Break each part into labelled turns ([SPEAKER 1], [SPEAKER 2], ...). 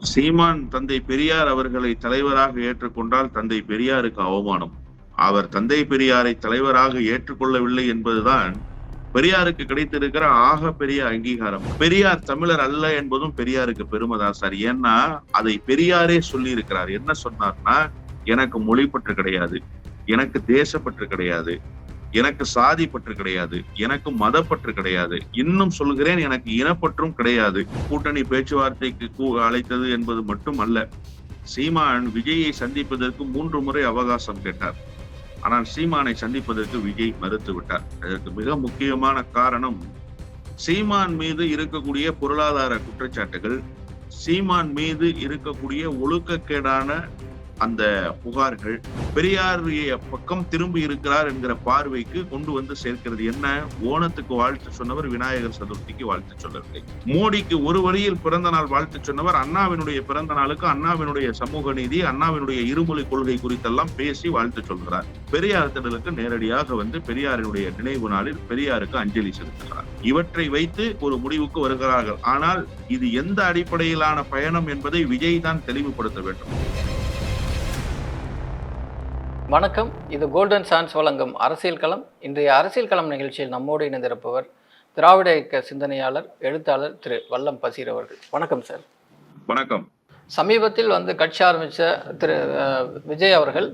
[SPEAKER 1] சீமான் தந்தை பெரியார் அவர்களை தலைவராக ஏற்றுக்கொண்டால் தந்தை பெரியாருக்கு அவமானம். அவர் தந்தை பெரியாரை தலைவராக ஏற்றுக்கொள்ளவில்லை என்பதுதான் பெரியாருக்கு கிடைத்திருக்கிற ஆக பெரிய அங்கீகாரம். பெரியார் தமிழர் அல்ல என்பதும் பெரியாருக்கு பெருமைதான் சார். ஏன்னா அதை பெரியாரே சொல்லி இருக்கிறார் என்ன சொன்னார்னா எனக்கு மொழிப்பற்று கிடையாது. எனக்கு தேசப்பற்று கிடையாது. எனக்கு சாதி பற்று கிடையாது எனக்கு மதப்பற்று கிடையாது இன்னும் சொல்கிறேன் எனக்கு இனப்பற்றும் கிடையாது. கூட்டணி பேச்சுவார்த்தைக்கு அழைத்தது என்பது மட்டும் அல்ல சீமான் விஜயை சந்திப்பதற்கு மூன்று முறை அவகாசம் கேட்டார். ஆனால் சீமானை சந்திப்பதற்கு விஜய் மறுத்து விட்டார். அதற்கு மிக முக்கியமான காரணம் சீமான் மீது இருக்கக்கூடிய பொருளாதார குற்றச்சாட்டுகள் சீமான் மீது இருக்கக்கூடிய ஒழுக்கக்கேடான அந்த புகார்கள் பெரியாருடைய பக்கம் திரும்பி இருக்கிறார் என்கிற பார்வைக்கு கொண்டு வந்து சேர்க்கிறது. என்ன? ஓணத்துக்கு வாழ்த்து சொன்னவர் விநாயகர் சதுர்த்திக்கு வாழ்த்து சொல்லவில்லை. மோடிக்கு ஒரு வழியில் பிறந்த நாள் வாழ்த்து சொன்னவர் அண்ணாவினுடைய பிறந்த நாளுக்கு அண்ணாவினுடைய சமூக நீதி அண்ணாவினுடைய இருமொழி கொள்கை குறித்தெல்லாம் பேசி வாழ்த்து சொல்கிறார். பெரியார் திடலுக்கு நேரடியாக வந்து பெரியாரினுடைய நினைவு நாளில் பெரியாருக்கு அஞ்சலி செலுத்துகிறார். இவற்றை வைத்து ஒரு முடிவுக்கு வருகிறார்கள். ஆனால் இது எந்த அடிப்படையிலான பயணம் என்பதை விஜய் தான் தெளிவுபடுத்த வேண்டும்.
[SPEAKER 2] வணக்கம். இது கோல்டன் சான்ஸ் வழங்கும் அரசியல் களம். இன்றைய அரசியல் களம் நிகழ்ச்சியில் நம்மோடு இணைந்திருப்பவர் திராவிட இயக்க சிந்தனையாளர் எழுத்தாளர் திரு வல்லம் பசீர் அவர்கள். வணக்கம் சார்.
[SPEAKER 1] வணக்கம்.
[SPEAKER 2] சமீபத்தில் வந்து கட்சி ஆரம்பித்த திரு விஜய் அவர்கள்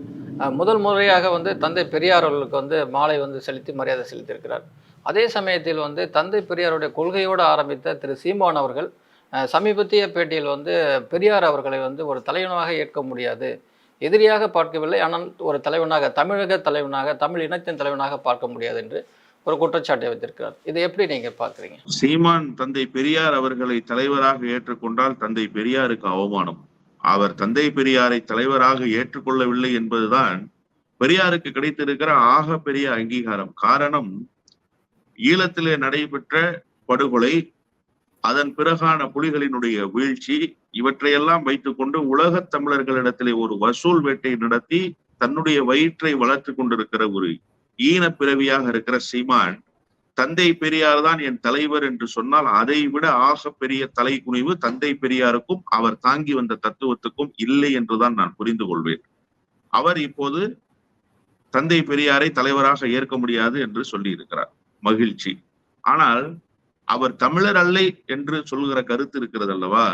[SPEAKER 2] முதல் முறையாக வந்து தந்தை பெரியார் அவர்களுக்கு வந்து மாலை வந்து செலுத்தி மரியாதை செலுத்தியிருக்கிறார். அதே சமயத்தில் வந்து தந்தை பெரியாருடைய கொள்கையோடு ஆரம்பித்த திரு சீமான் அவர்கள் சமீபத்திய பேட்டியில் வந்து பெரியார் அவர்களை வந்து ஒரு தலைவனாக ஏற்க முடியாது. எதிரியாக பார்க்கவில்லை. ஆனால் ஒரு தலைவனாக தமிழக தலைவனாக தமிழ் இனத்தின் தலைவனாக பார்க்க முடியாது என்று ஒரு குற்றச்சாட்டை வைத்திருக்கிறார். இதை எப்படி நீங்க பார்க்குறீங்க?
[SPEAKER 1] சீமான் தந்தை பெரியார் அவர்களை தலைவராக ஏற்றுக்கொண்டால் தந்தை பெரியாருக்கு அவமானம். அவர் தந்தை பெரியாரை தலைவராக ஏற்றுக்கொள்ளவில்லை என்பதுதான் பெரியாருக்கு கிடைத்திருக்கிற ஆக பெரிய அங்கீகாரம். காரணம் ஈழத்திலே நடைபெற்ற படுகொலை அதன் பிறகான புலிகளினுடைய வீழ்ச்சி இவற்றையெல்லாம் வைத்துக்கொண்டு உலகத் தமிழர்களிடத்திலே ஒரு வசூல் வேட்டை நடத்தி தன்னுடைய வயிற்றை வளர்த்து கொண்டிருக்கிற ஒரு ஈன பிறவியாக இருக்கிற சீமான் தந்தை பெரியார் தான் என் தலைவர் என்று சொன்னால் அதை விட ஆக பெரிய தலை குனிவு தந்தை பெரியாருக்கும் அவர் தாங்கி வந்த தத்துவத்துக்கும் இல்லை என்றுதான் நான் புரிந்து கொள்வேன். அவர் இப்போது தந்தை பெரியாரை தலைவராக ஏற்க முடியாது என்று சொல்லி இருக்கிறார் மகிழ்ச்சி. ஆனால் அவர் தமிழர் அல்லை என்று சொல்லுகிற கருத்து இருக்கிறது அல்லவா?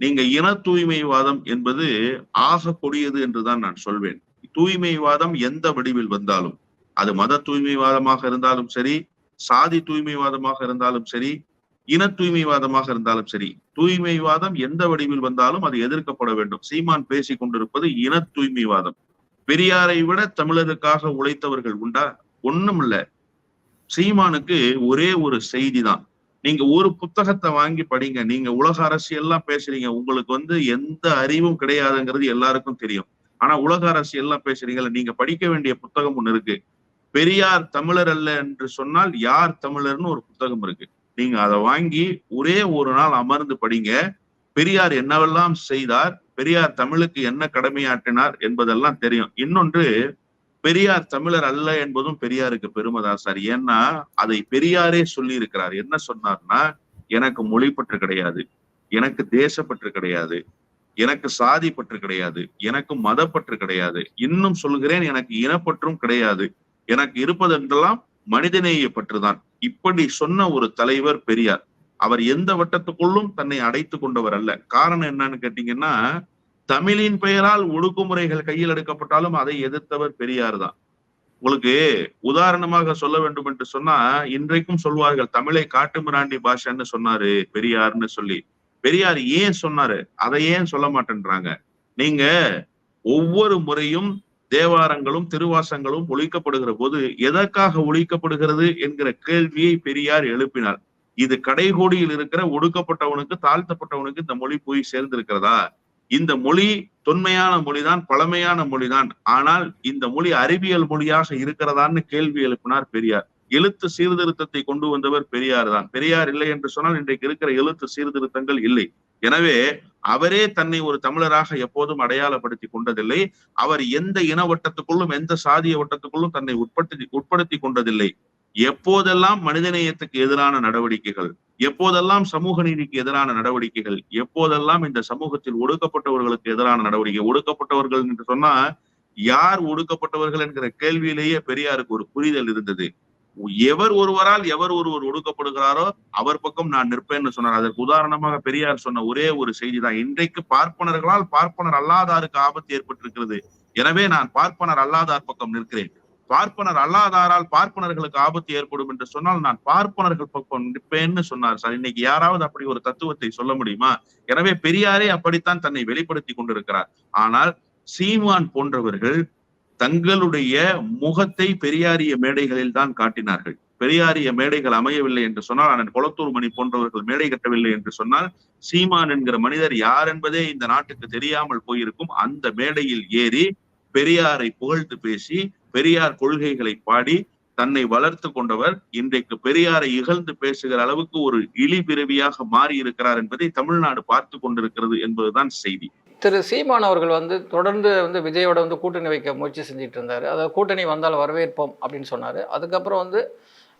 [SPEAKER 1] நீங்க இன தூய்மைவாதம் என்பது ஆக கொடியது என்றுதான் நான் சொல்வேன். தூய்மைவாதம் எந்த வடிவில் வந்தாலும் அது மத தூய்மைவாதமாக இருந்தாலும் சரி சாதி தூய்மைவாதமாக இருந்தாலும் சரி இன தூய்மைவாதமாக இருந்தாலும் சரி தூய்மைவாதம் எந்த வடிவில் வந்தாலும் அது எதிர்க்கப்பட வேண்டும். சீமான் பேசிக் கொண்டிருப்பது இன தூய்மைவாதம். பெரியாரை விட தமிழருக்காக உழைத்தவர்கள் உண்டா? ஒண்ணும் இல்ல சீமானுக்கு ஒரே ஒரு செய்தி தான். நீங்க ஒரு புத்தகத்தை வாங்கி படிங்க. நீங்க உலக அரசியல்லாம் பேசுறீங்க. உங்களுக்கு வந்து எந்த அறிவும் கிடையாதுங்கிறது எல்லாருக்கும் தெரியும். ஆனா உலக அரசியல்லாம் பேசுறீங்கல்ல நீங்க படிக்க வேண்டிய புத்தகம் ஒண்ணு இருக்கு. பெரியார் தமிழர் அல்ல என்று சொன்னால் யார் தமிழர்னு ஒரு புத்தகம் இருக்கு. நீங்க அதை வாங்கி ஒரே ஒரு நாள் அமர்ந்து படிங்க. பெரியார் என்னவெல்லாம் செய்தார்? பெரியார் தமிழுக்கு என்ன கடமையாற்றினார் என்பதெல்லாம் தெரியும். இன்னொன்று பெரியார் தமிழர் அல்ல என்பதும் பெரியாருக்கு பெருமைதான் சார். ஏன்னா அதை பெரியாரே சொல்லி இருக்கிறார் என்ன சொன்னார்னா எனக்கு மொழிப்பற்று கிடையாது எனக்கு தேசப்பற்று கிடையாது எனக்கு சாதி பற்று கிடையாது எனக்கு மதப்பற்று கிடையாது. இன்னும் சொல்கிறேன் எனக்கு இனப்பற்றும் கிடையாது. எனக்கு இருப்பதென்றெல்லாம் மனிதநேய பற்றுதான். இப்படி சொன்ன ஒரு தலைவர் பெரியார் அவர் எந்த வட்டத்துக்குள்ளும் தன்னை அடைத்து கொண்டவர் அல்ல. காரணம் என்னன்னு கேட்டீங்கன்னா தமிழின் பெயரால் ஒடுக்குமுறைகள் கையில் எடுக்கப்பட்டாலும் அதை எதிர்த்தவர் பெரியார் தான். உங்களுக்கு உதாரணமாக சொல்ல வேண்டும் என்று சொன்னா இன்றைக்கும் சொல்வார்கள் தமிழை காட்டுமிராண்டி பாஷான்னு சொன்னாரு பெரியார்னு சொல்லி. பெரியார் ஏன் சொன்னாரு? அதை ஏன் சொல்ல மாட்டேன்றாங்க? நீங்க ஒவ்வொரு முறையும் தேவாரங்களும் திருவாசங்களும் ஒழிக்கப்படுகிற போது எதற்காக ஒழிக்கப்படுகிறது என்கிற கேள்வியை பெரியார் எழுப்பினார். இது கடைகோடியில் இருக்கிற ஒடுக்கப்பட்டவனுக்கு தாழ்த்தப்பட்டவனுக்கு இந்த மொழி போய் சேர்ந்திருக்கிறதா? இந்த மொழி தொன்மையான மொழிதான் பழமையான மொழிதான். ஆனால் இந்த மொழி அறிவியல் மொழியாக இருக்கிறதான்னு கேள்வி எழுப்பினார் பெரியார். எழுத்து சீர்திருத்தத்தை கொண்டு வந்தவர் பெரியார் தான் பெரியார் இல்லை என்று சொன்னால் இன்றைக்கு இருக்கிற எழுத்து சீர்திருத்தங்கள் இல்லை. எனவே அவரே தன்னை ஒரு தமிழராக எப்போதும் அடையாளப்படுத்தி கொண்டதில்லை. அவர் எந்த இன வட்டத்துக்குள்ளும் எந்த சாதிய வட்டத்துக்குள்ளும் தன்னை உட்படுத்தி உட்படுத்தி கொண்டதில்லை. எப்போதெல்லாம் மனிதநேயத்துக்கு எதிரான நடவடிக்கைகள் எப்போதெல்லாம் சமூக நீதிக்கு எதிரான நடவடிக்கைகள் எப்போதெல்லாம் இந்த சமூகத்தில் ஒடுக்கப்பட்டவர்களுக்கு எதிரான நடவடிக்கை ஒடுக்கப்பட்டவர்கள் என்று சொன்னா யார் ஒடுக்கப்பட்டவர்கள் என்கிற கேள்வியிலேயே பெரியாருக்கு ஒரு புரிதல் இருந்தது. எவர் ஒருவரால் எவர் ஒருவர் ஒடுக்கப்படுகிறாரோ அவர் பக்கம் நான் நிற்பேன்னு சொன்னார். அதற்கு உதாரணமாக பெரியார் சொன்ன ஒரே ஒரு செய்தி தான் இன்றைக்கு பார்ப்பனர்களால் பார்ப்பனர் அல்லாதாருக்கு ஆபத்து ஏற்பட்டிருக்கிறது. எனவே நான் பார்ப்பனர் அல்லாதார் பக்கம் நிற்கிறேன். பார்ப்பனர் அல்லாதாரால் பார்ப்பனர்களுக்கு ஆபத்து ஏற்படும் என்று சொன்னால் நான் பார்ப்பனர்கள் பக்கம் நிற்பேன்னு சொன்னார் சார். இன்னைக்கு யாராவது அப்படி ஒரு தத்துவத்தை சொல்ல முடியுமா? எனவே பெரியாரே அப்படித்தான் தன்னை வெளிப்படுத்தி கொண்டிருக்கிறார். ஆனால் சீமான் போன்றவர்கள் தங்களுடைய முகத்தை பெரியாரிய மேடைகளில் தான் காட்டினார்கள். பெரியாரிய மேடைகள் அமையவில்லை என்று சொன்னால் அண்ணன் குளத்தூர் மணி போன்றவர்கள் மேடை கட்டவில்லை என்று சொன்னால் சீமான் என்கிற மனிதர் யார் என்பதே இந்த நாட்டுக்கு தெரியாமல் போயிருக்கும். அந்த மேடையில் ஏறி பெரியாரை புகழ்ந்து பேசி பெரியார் கொள்கைகளை பாடி தன்னை வளர்த்து கொண்டவர் இன்றைக்கு பெரியாரை இகழ்ந்து பேசுகிற அளவுக்கு ஒரு இழி பிறவியாக மாறி இருக்கிறார் என்பதை தமிழ்நாடு பார்த்து கொண்டிருக்கிறது என்பதுதான் செய்தி.
[SPEAKER 2] திரு சீமான் அவர்கள் வந்து தொடர்ந்து வந்து விஜயோட வந்து கூட்டணி வைக்க முயற்சி செஞ்சுட்டு இருந்தாரு. அதாவது கூட்டணி வந்தால் வரவேற்போம் அப்படின்னு சொன்னாரு. அதுக்கப்புறம் வந்து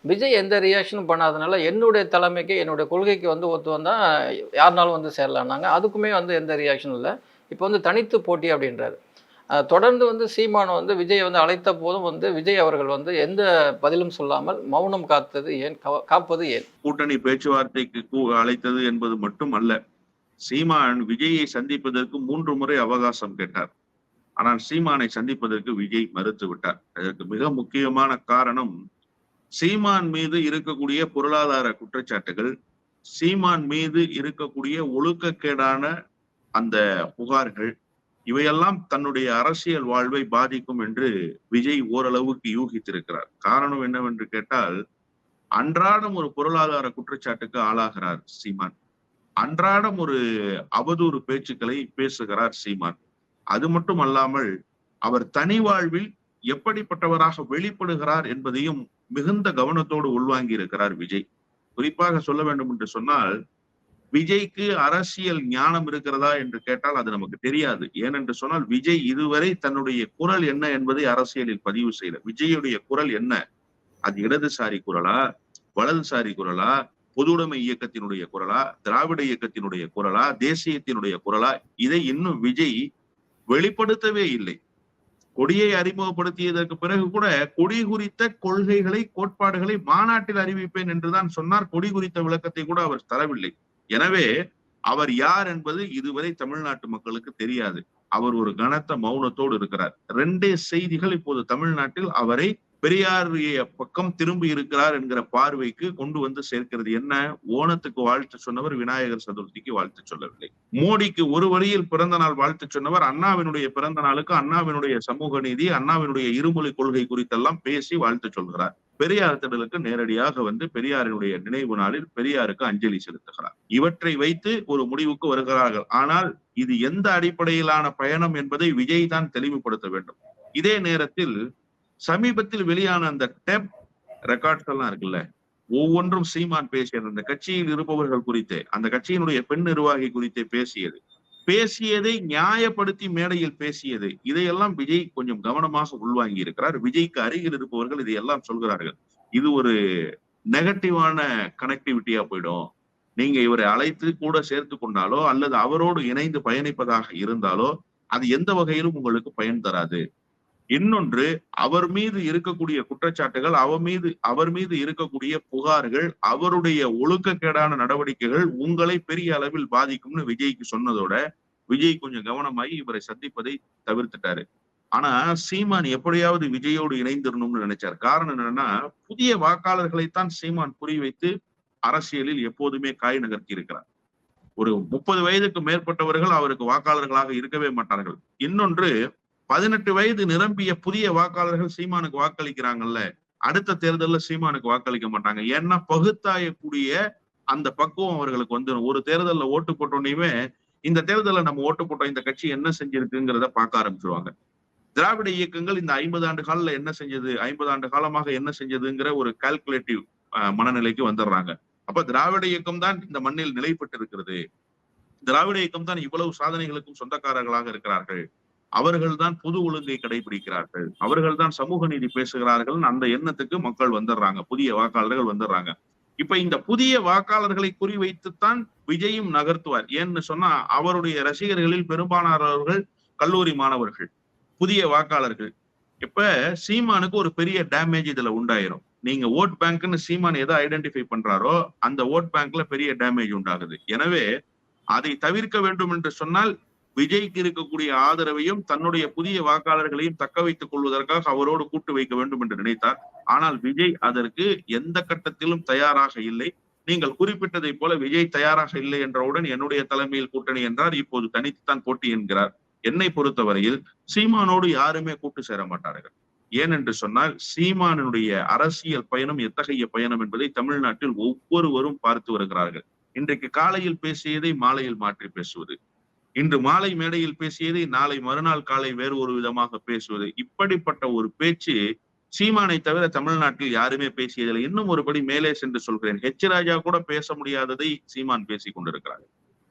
[SPEAKER 2] விஜய் எந்த ரியாக்ஷனும் பண்ணாதனால என்னுடைய தலைமைக்கு என்னுடைய கொள்கைக்கு வந்து ஒத்து வந்தா யாருனாலும் வந்து சேரலான்னாங்க அதுக்குமே வந்து எந்த ரியாக்ஷனும் இல்லை. இப்போ வந்து தனித்து போட்டி அப்படின்றாரு. தொடர்ந்து வந்து சீமான் வந்து விஜய் வந்து அழைத்த போதும் வந்து விஜய் அவர்கள் வந்து எந்த பதிலும் சொல்லாமல் மௌனம் காத்தது ஏன்? காப்பது ஏன்?
[SPEAKER 1] கூட்டணி பேச்சுவார்த்தைக்கு கூ- அழைத்தது என்பது மட்டும் அல்ல சீமான் விஜயை சந்திப்பதற்கு மூன்று முறை அவகாசம் கேட்டார். ஆனால் சீமானை சந்திப்பதற்கு விஜய் மறுத்து விட்டார். அதற்கு மிக முக்கியமான காரணம் சீமான் மீது இருக்கக்கூடிய பொருளாதார குற்றச்சாட்டுகள் சீமான் மீது இருக்கக்கூடிய ஒழுக்கக்கேடான அந்த புகார்கள் இவையெல்லாம் தன்னுடைய அரசியல் வாழ்வை பாதிக்கும் என்று விஜய் ஓரளவுக்கு யூகித்திருக்கிறார். காரணம் என்னவென்று கேட்டால் அன்றாடம் ஒரு பொருளாதார குற்றச்சாட்டுக்கு ஆளாகிறார் சீமான். அன்றாடம் ஒரு அவதூறு பேச்சுக்களை பேசுகிறார் சீமான். அது மட்டும் அல்லாமல் அவர் தனி வாழ்வில் எப்படிப்பட்டவராக வெளிப்படுகிறார் என்பதையும் மிகுந்த கவனத்தோடு உள்வாங்கி இருக்கிறார் விஜய். குறிப்பாக சொல்ல வேண்டும் என்று சொன்னால் விஜய்க்கு அரசியல் ஞானம் இருக்கிறதா என்று கேட்டால் அது நமக்கு தெரியாது. ஏனென்று சொன்னால் விஜய் இதுவரை தன்னுடைய குரல் என்ன என்பதை அரசியலில் பதிவு செய்யல. விஜயுடைய குரல் என்ன? அது இடதுசாரி குரலா? வலதுசாரி குரலா? பொதுவுடைமை இயக்கத்தினுடைய குரலா? திராவிட இயக்கத்தினுடைய குரலா? தேசியத்தினுடைய குரலா? இதை இன்னும் விஜய் வெளிப்படுத்தவே இல்லை. கொடியை அறிமுகப்படுத்தியதற்கு பிறகு கூட கொடி குறித்த கொள்கைகளை கோட்பாடுகளை மாநாட்டில் அறிவிப்பேன் என்றுதான் சொன்னார். கொடி குறித்த விளக்கத்தை கூட அவர் தரவில்லை. எனவே அவர் யார் என்பது இதுவரை தமிழ்நாட்டு மக்களுக்கு தெரியாது. அவர் ஒரு கனத்த மௌனத்தோடு இருக்கிறார். ரெண்டே செய்திகள் இப்போது தமிழ்நாட்டில் அவரை பெரியாருடைய பக்கம் திரும்பி இருக்கிறார் என்கிற பார்வைக்கு கொண்டு வந்து சேர்க்கிறது. என்ன? ஓணத்துக்கு வாழ்த்து சொன்னவர் விநாயகர் சதுர்த்திக்கு வாழ்த்து சொல்லவில்லை. மோடிக்கு ஒரு வரியில் பிறந்த நாள் வாழ்த்து சொன்னவர் அண்ணாவினுடைய பிறந்த நாளுக்கு அண்ணாவினுடைய சமூக நீதி அண்ணாவினுடைய இருமொழி கொள்கை குறித்தெல்லாம் பேசி வாழ்த்து சொல்கிறார். பெரியார் திடலுக்கு நேரடியாக வந்து பெரியாரினுடைய நினைவு நாளில் பெரியாருக்கு அஞ்சலி செலுத்துகிறார். இவற்றை வைத்து ஒரு முடிவுக்கு வருகிறார்கள். ஆனால் இது எந்த அடிப்படையிலான பயணம் என்பதை விஜய் தான் தெளிவுபடுத்த வேண்டும். இதே நேரத்தில் சமீபத்தில் வெளியான அந்த டெப் ரெக்கார்ட்ஸ் எல்லாம் இருக்குல்ல ஒவ்வொன்றும் சீமான் பேசியது. அந்த கட்சியில் இருப்பவர்கள் குறித்தே அந்த கட்சியினுடைய பெண் நிர்வாகி குறித்தே பேசியது. பேசியதை நியாயப்படுத்தி மேடையில் பேசியது. இதையெல்லாம் விஜய் கொஞ்சம் கவனமாக உள்வாங்கி இருக்கிறார். விஜய்க்கு அருகில் இருப்பவர்கள் இதையெல்லாம் சொல்கிறார்கள். இது ஒரு நெகட்டிவான கனெக்டிவிட்டியா போயிடும். நீங்க இவரை அழைத்து கூட சேர்த்து கொண்டாலோ அல்லது அவரோடு இணைந்து பயணிப்பதாக இருந்தாலோ அது எந்த வகையிலும் உங்களுக்கு பயன் தராது. இன்னொன்று அவர் மீது இருக்கக்கூடிய குற்றச்சாட்டுகள் அவர் மீது அவர் மீது இருக்கக்கூடிய புகார்கள் அவருடைய ஒழுக்கக்கேடான நடவடிக்கைகள் உங்களை பெரிய அளவில் பாதிக்கும்னு விஜய்க்கு சொன்னதோட விஜய் கொஞ்சம் கவனமாகி இவரை சந்திப்பதை தவிர்த்துட்டாரு. ஆனா சீமான் எப்படியாவது விஜயோடு இணைந்திரணும்னு நினைச்சார். காரணம் என்னன்னா புதிய வாக்காளர்களைத்தான் சீமான் குறிவைத்து அரசியலில் எப்போதுமே காய் நகர்த்தி இருக்கிறார். ஒரு முப்பது வயதுக்கு மேற்பட்டவர்கள் அவருக்கு வாக்காளர்களாக இருக்கவே மாட்டார்கள். இன்னொன்று பதினெட்டு வயது நிரம்பிய புதிய வாக்காளர்கள் சீமானுக்கு வாக்களிக்கிறாங்கல்ல அடுத்த தேர்தல்ல சீமானுக்கு வாக்களிக்க மாட்டாங்க. ஏன்னா பகுத்தாயக்கூடிய அந்த பக்குவம் அவர்களுக்கு வந்துடும் ஒரு தேர்தல்ல ஓட்டு போட்டோன்னே இந்த தேர்தல்ல நம்ம ஓட்டு போட்டோம் இந்த கட்சி என்ன செஞ்சிருக்குங்கிறத பார்க்க ஆரம்பிச்சிருவாங்க. திராவிட இயக்கங்கள் இந்த ஐம்பது ஆண்டு காலில் என்ன செஞ்சது ஐம்பது ஆண்டு காலமாக என்ன செஞ்சதுங்கிற ஒரு கால்குலேட்டிவ் மனநிலைக்கு வந்துடுறாங்க. அப்ப திராவிட இயக்கம் தான் இந்த மண்ணில் நிலைப்பட்டு இருக்கிறது திராவிட இயக்கம் தான் இவ்வளவு சாதனைகளுக்கும் சொந்தக்காரர்களாக இருக்கிறார்கள். அவர்கள்தான் புது ஒழுங்கை கடைபிடிக்கிறார்கள். அவர்கள்தான் சமூக நீதி பேசுகிறார்கள் அந்த எண்ணத்துக்கு மக்கள் வந்துடுறாங்க. புதிய வாக்காளர்கள் வந்துடுறாங்க. இப்ப இந்த புதிய வாக்காளர்களை குறிவைத்துத்தான் விஜயும் நகர்த்துவார். ஏன்னு சொன்னா அவருடைய ரசிகர்களில் பெரும்பாலானவர்கள் கல்லூரி மாணவர்கள் புதிய வாக்காளர்கள். இப்ப சீமானுக்கு ஒரு பெரிய டேமேஜ் இதுல உண்டாயிரும். நீங்க ஓட் பேங்க்னு சீமான் எதை ஐடென்டிஃபை பண்றாரோ அந்த ஓட் பேங்க்ல பெரிய டேமேஜ் உண்டாகுது. எனவே அதை தவிர்க்க வேண்டும் என்று சொன்னால் விஜய்க்கு இருக்கக்கூடிய ஆதரவையும் தன்னுடைய புதிய வாக்காளர்களையும் தக்க வைத்துக் கொள்வதற்காக அவரோடு கூட்டு வைக்க வேண்டும் என்று நினைத்தார். ஆனால் விஜய் அதற்கு எந்த கட்டத்திலும் தயாராக இல்லை. நீங்கள் குறிப்பிட்டதை போல விஜய் தயாராக இல்லை என்றவுடன் என்னுடைய தலைமையில் கூட்டணி என்றார். இப்போது தனித்துத்தான் போட்டி என்கிறார். என்னை பொறுத்தவரையில் சீமானோடு யாருமே கூட்டு சேர மாட்டார்கள். ஏனென்று சொன்னால் சீமானுடைய அரசியல் பயணம் எத்தகைய பயணம் என்பதை தமிழ்நாட்டில் ஒவ்வொருவரும் பார்த்து வருகிறார்கள். இன்றைக்கு காலையில் பேசியதை மாலையில் மாற்றி பேசுவது. இன்று மாலை மேடையில் பேசியதை நாளை மறுநாள் காலை வேறு ஒரு விதமாக பேசுவது. இப்படிப்பட்ட ஒரு பேச்சு சீமானை தவிர தமிழ்நாட்டில் யாருமே பேசியதில்லை. இன்னும் ஒருபடி மேலே சென்று சொல்கிறேன். ஹெச் ராஜா கூட பேச முடியாததை சீமான் பேசிக் கொண்டிருக்கிறார்.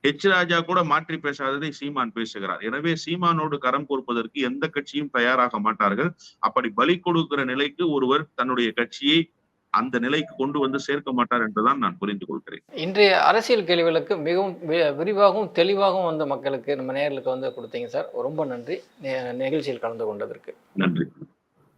[SPEAKER 1] ஹெச் ராஜா கூட மாற்றி பேசாததை சீமான் பேசுகிறார். எனவே சீமானோடு கரம் கோர்ப்பதற்கு எந்த கட்சியும் தயாராக மாட்டார்கள். அப்படி பலி கொடுக்கிற நிலைக்கு ஒருவர் தன்னுடைய கட்சியை அந்த நிலைக்கு கொண்டு வந்து சேர்க்க மாட்டார் என்றுதான் நான் புரிந்து கொள்கிறேன்.
[SPEAKER 2] இன்றைய அரசியல் கேள்விகளுக்கு மிகவும் விரிவாகவும் தெளிவாகவும் வந்து மக்களுக்கு நம்ம நேயர்களுக்கு வந்து கொடுத்தீங்க சார். ரொம்ப நன்றி. நிகழ்ச்சியில் கலந்து கொண்டதற்கு.
[SPEAKER 1] நன்றி.